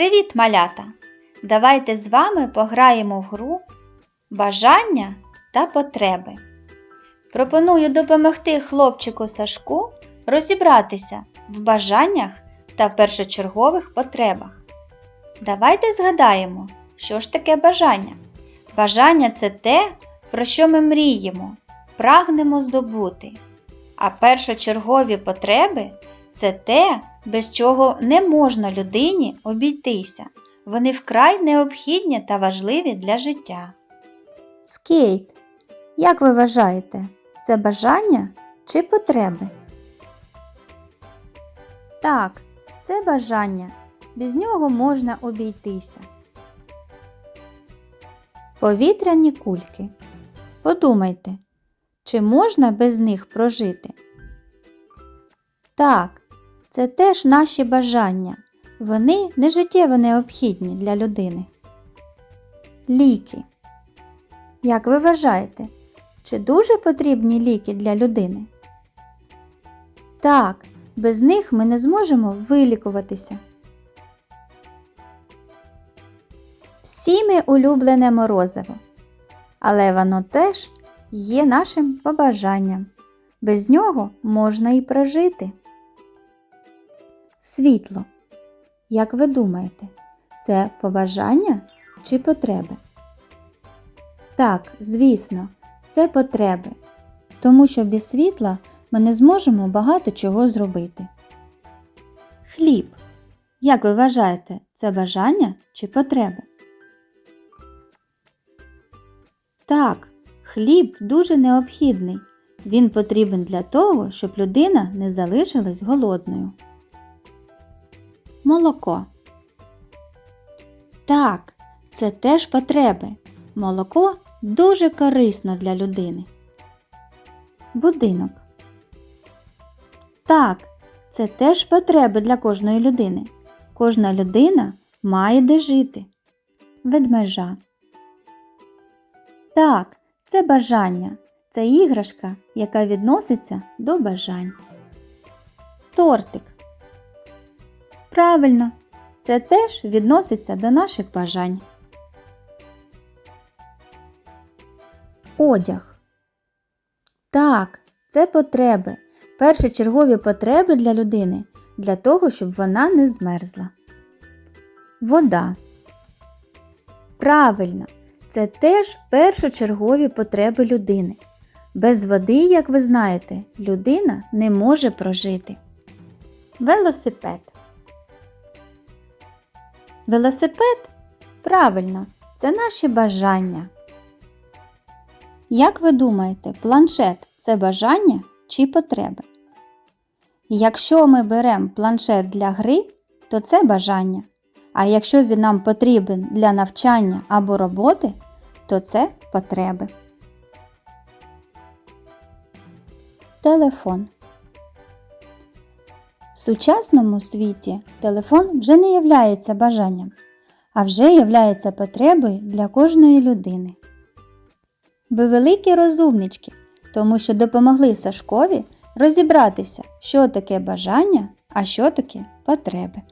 Привіт, малята! Давайте з вами пограємо в гру Бажання та потреби. Пропоную допомогти хлопчику Сашку розібратися в бажаннях та першочергових потребах. Давайте згадаємо, що ж таке бажання. Бажання це те, про що ми мріємо, прагнемо здобути. А першочергові потреби це те, без чого не можна людині обійтися. Вони вкрай необхідні та важливі для життя. Скейт, як ви вважаєте, це бажання чи потреби? Так, це бажання. Без нього можна обійтися. Повітряні кульки. Подумайте, чи можна без них прожити? Так, це теж наші бажання. Вони не життєво необхідні для людини. Ліки. Як ви вважаєте, чи дуже потрібні ліки для людини? Так, без них ми не зможемо вилікуватися. Всі ми улюблене морозиво, але воно теж є нашим побажанням. Без нього можна і прожити. Світло. Як ви думаєте, це побажання чи потреби? Так, звісно, це потреби, тому що без світла ми не зможемо багато чого зробити. Хліб. Як ви вважаєте, це бажання чи потреби? Так, хліб дуже необхідний. Він потрібен для того, щоб людина не залишилась голодною. Молоко. Так, це теж потреби. Молоко дуже корисно для людини. Будинок. Так, це теж потреби для кожної людини. Кожна людина має де жити. Ведмежа. Так, це бажання. Це іграшка, яка відноситься до бажань. Тортик. Правильно, це теж відноситься до наших бажань. Одяг. Так, це потреби. Першочергові потреби для людини для того, щоб вона не змерзла. Вода. Правильно, це теж першочергові потреби людини. Без води, як ви знаєте, людина не може прожити. Велосипед. Велосипед? Правильно, це наші бажання. Як ви думаєте, планшет це бажання чи потреби? Якщо ми беремо планшет для гри, то це бажання. А якщо він нам потрібен для навчання або роботи, то це потреби. Телефон. В сучасному світі телефон вже не являється бажанням, а вже являється потребою для кожної людини. Ви великі розумнички, тому що допомогли Сашкові розібратися, що таке бажання, а що таке потреби.